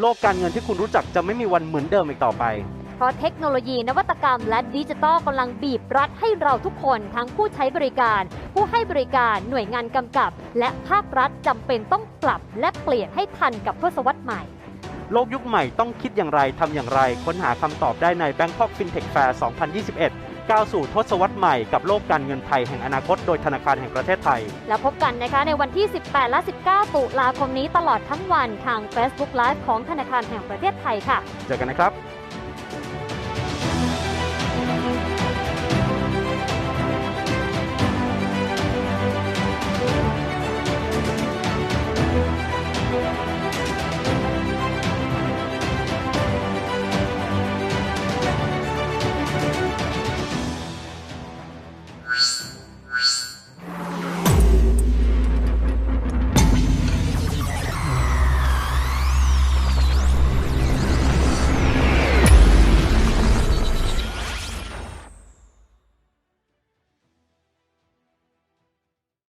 โลกการเงินที่คุณรู้จักจะไม่มีวันเหมือนเดิมอีกต่อไป เพราะเทคโนโลยีนวัตกรรมและดิจิทัลกำลังบีบรัดให้เราทุกคนทั้งผู้ใช้บริการ ผู้ให้บริการหน่วยงานกำกับ และภาครัฐจำเป็นต้องปรับและเปลี่ยนให้ทันกับทศวรรษใหม่ โลกยุคใหม่ต้องคิดอย่างไรทำอย่างไร ค้นหาคำตอบได้ใน Bangkok FinTech Fair 2021 ก้าวสู่ทศวรรษใหม่กับโลกการเงินไทยแห่งอนาคตโดยธนาคารแห่งประเทศไทย แล้วพบกันนะคะในวันที่ 18 และ 19 ตุลาคมนี้ตลอดทั้งวันทาง Facebook Live ของธนาคารแห่งประเทศไทยค่ะ เจอกันนะครับ Yes.